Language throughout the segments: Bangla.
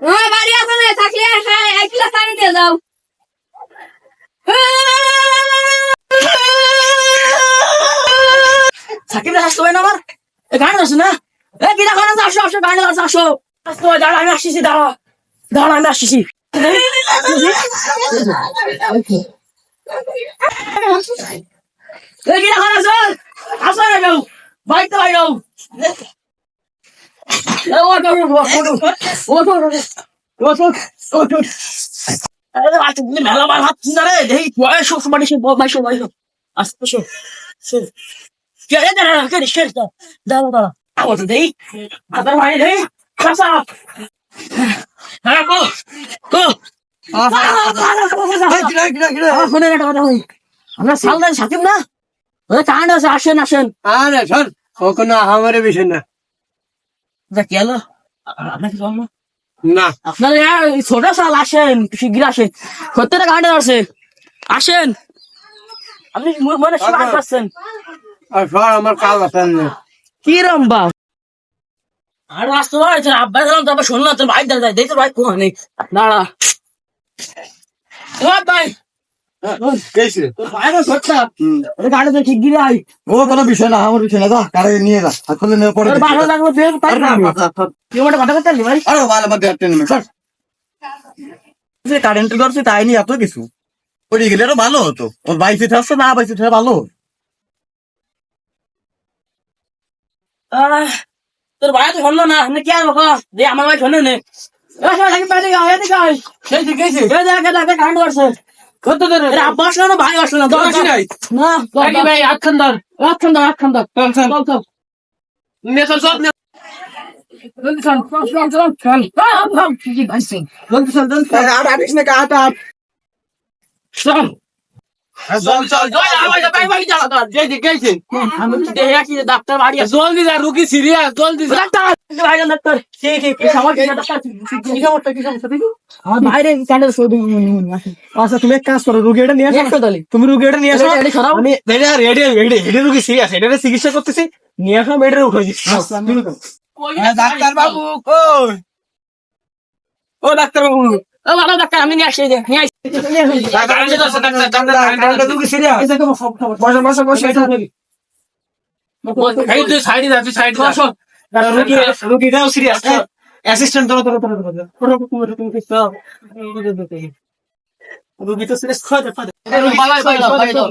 হ্যাঁ বাড়ি আছে না, থাকলে এক গ্লাস পানি দিয়ে দাও। সাকিব আসতে না আমার গান আছে না? এ খান আছে আসো আসো, গান আসো। আসতে হয় দাঁড়া, আমি আসছি দাঁড়া। দাঁড়া, আমি আসছি এ কিনা খান আছে আসো। না যাও যাও ও তো ও আমরা সালদান সাকিব না ওদের আছে আসেন আসেন আরে শোন কখনো আমারে বিষয় না। আপনাকে না। আপনার ছোট সাল আসেন শিগগির আসেন। সত্যটা আছে আসেন। আপনি মনে সবাই আসছেন? আমার কাল আছে না। কি রম বাপ? আর আসতে হয়েছে আব্বা গেলাম তারপর শুনলাম তোর ভাই দাদা দেই তোর ভাই কোয়া নেই। দাঁড়া। ভাই। কোনো বিষয় না আমার বিষয় না যা কারে নিয়ে যা আসলে নিয়ে ভালো আরে স্যার কারেন্ট করছে তাই নি এত কিছু। পড়ে গেলে আরও ভালো হতো। ওর বাইসে থাকছে না বাইসে থাকলে ভালো। আহ, তোর ভাই তো শুনলো না কি আর যে আমার ভাই শুনে নে। কত ধরে? আব্বা আসলো না ভাই আসলো না দর আসি নাই। না ভাই আটখান ধর। আচ্ছন্দ আচ্ছন্দ চল চল। চল চল। নে চল চল চল চল বাড়ি আছে জলদি যা রুগী সিরিয়াস আচ্ছা তুমি এক কাজ করো রুগীটা নিয়ে আসো। তুমি রুগীটা নিয়ে আসো। রুগী সিরিয়াস এটা চিকিৎসা করতেছি। নিয়ে আসো বেডে উঠে ডাক্তার বাবু কই? ও ডাক্তার বাবু। ও ভালো ডাক্তার আমি নিয়ে আসছি নিয়ে রুগীটাও সিরিয়াস অ্যাসিস্ট্যান্ট ধরো ধরো ধরো ধরো রুগী তো সিরিয়াস খাওয়া দাও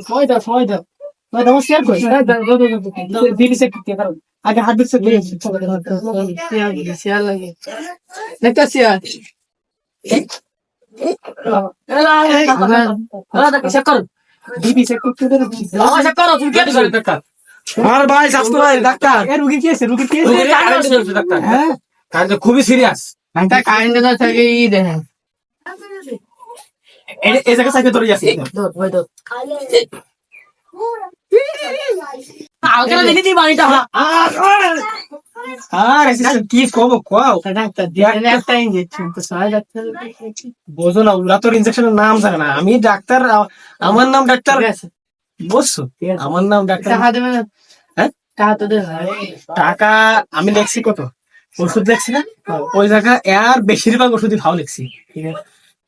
সময় দাও সময় দাও সময় দাও শেয়ার করি দিদি সে কি করো আগে হাত দিচ্ছে দিয়ে শেয়ার লাগে দেখতে শেয়ার আর ভাই স্বাস্থ্য ভাই ডাক্তার। রুগী কি আছে রুগী কি আছে হ্যাঁ। খুবই সিরিয়াস কারেন্টে না থাকে ই দেখেন। এই জায়গা সাইডে ধরে যাচ্ছে। আলকারা দেখি বাড়িটা। আর কি কব কোয়াও ডাক্তার একটা ইঞ্জেকশন তো ছয় ডাক্তার বোঝো না ওরা তোর ইনজেকশনের নাম জানে না আমি ডাক্তার আমার নাম ডাক্তার বুঝছ আমার নাম ডাক্তার টাকা দেবে না আমি লেখছি কত ওষুধ লেখছি না ওই জায়গা আর বেশিরভাগ ওষুধই ভালো লেখছি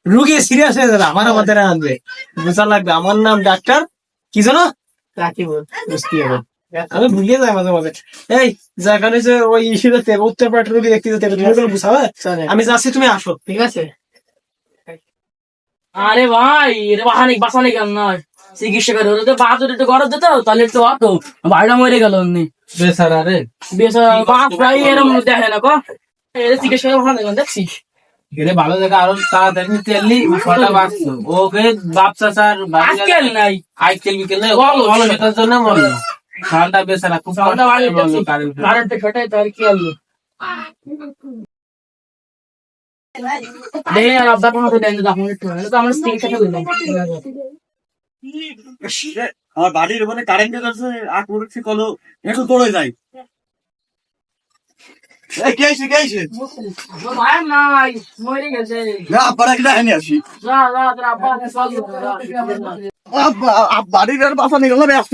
রুগী সিরিয়াস হয়ে যাবে আমার আমাদের আনবে বোঝা লাগবে আমার নাম ডাক্তার কি জানো রাখি বল বুঝতে হবে আমি ভুলিয়ে যাই মাঝে মাঝে। এই যেখানে যে ওই ইস্যুতে উত্তর রুগী দেখতে যেতে তুমি ওগুলো বুঝাবে আমি যাচ্ছি তুমি আসো ঠিক আছে? আরে ভাই এটা বাহানিক বাসানি কেন নয় চিকিৎসা করে একটু দিত তাহলে মরে গেল এমনি বেচারা রে। বাপ প্রায় এরম দেখে না কো? এটা চিকিৎসা করে ভালো দেখছিস জায়গা আরও তাড়াতাড়ি নিতে এলি ছটা বাঁচতো। ওকে বাপ চাচার আজকাল নাই। আইকেল বিকেলে সেটার জন্য মরলো। ঠান্ডা বেচারা খুব ঠান্ডা বাড়ি বলল কারেন্ট কারেন্টে ফেটে তার কি আলো দেখে আর আব্বা কোনো দেন না তখন একটু তো আমার স্ত্রী সাথে বললাম আমার বাড়ির ওখানে কারেন্ট আছে আট মুরুক্তি কলো একটু দৌড়ে যাই এই কে আইছে কে আইছে ভাই নাই মরে গেছে না আব্বারা কি দেখেনি আসি যা যা তোর আব্বা আব্বা আব- বাড়ির আর বাসা নিয়ে গেল ব্যস্ত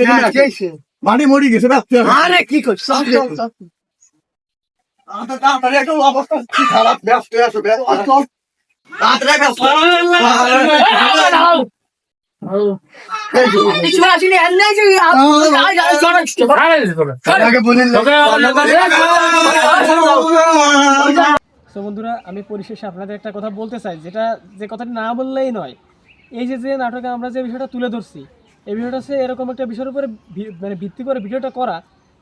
বাড়ি মরি গেছে ব্যস্ত আরে কি করছিস খারাপ ব্যস্ত আছো ব্যস্ত ব্যস্ত তো বন্ধুরা আমি পরিশেষে আপনাদের একটা কথা বলতে চাই যেটা যে কথাটি না বললেই নয় এই যে যে নাটকে আমরা যে বিষয়টা তুলে ধরছি এই বিষয়টা হচ্ছে এরকম একটা বিষয়ের উপরে মানে ভিত্তি করে ভিডিওটা করা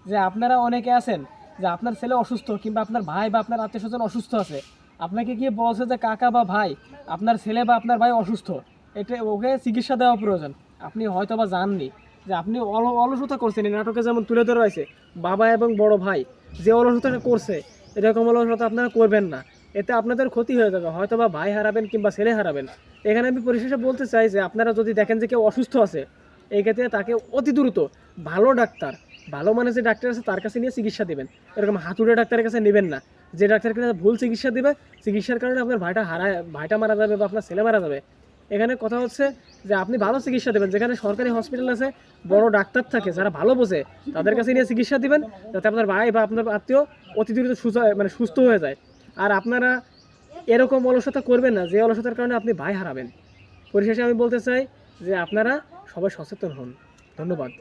যে আপনারা অনেকে আছেন যে আপনার ছেলে অসুস্থ কিংবা আপনার ভাই বা আপনার আত্মীয় স্বজন অসুস্থ আছে। আপনাকে গিয়ে বলছে যে কাকা বা ভাই, আপনার ছেলে বা আপনার ভাই অসুস্থ। এটা ওকে চিকিৎসা দেওয়া প্রয়োজন। আপনি হয়তো বা জাননি যে আপনি অল, অলসতা করছেন। এই নাটকে যেমন তুলে ধরা হয়েছে, বাবা এবং বড় ভাই যে অলসতাটা করছে, এরকম অলসতা আপনারা করবেন না। এতে আপনাদের ক্ষতি হয়ে যাবে। হয়তো বা ভাই হারাবেন কিংবা ছেলে হারাবেন এখানে আমি পরিশেষে বলতে চাই যে আপনারা যদি দেখেন যে কেউ অসুস্থ আছে এই ক্ষেত্রে তাকে অতি দ্রুত ভালো ডাক্তার, ভালো মানে যে ডাক্তার আছে তার কাছে নিয়ে চিকিৎসা দেবেন। এরকম হাতুড়ে ডাক্তারের কাছে নেবেন না। যে ডাক্তারকে ভুল চিকিৎসা দেবে, চিকিৎসার কারণে আপনার ভাইটা হারায়, ভাইটা মারা যাবে বা আপনার ছেলে মারা যাবে। এখানে কথা হচ্ছে যে আপনি ভালো চিকিৎসা দেবেন। যেখানে সরকারি হসপিটাল আছে, বড় ডাক্তার থাকে, যারা ভালো বোঝে, তাদের কাছে নিয়ে চিকিৎসা দিবেন, যাতে আপনার ভাই বা আপনার আত্মীয় অতি দ্রুত মানে সুস্থ হয়ে যায়। আর আপনারা এরকম অলসতা করবেন না, যে অলসতার কারণে আপনি ভাই হারাবেন। পরিশেষে আমি বলতে চাই যে আপনারা সবাই সচেতন হন। ধন্যবাদ।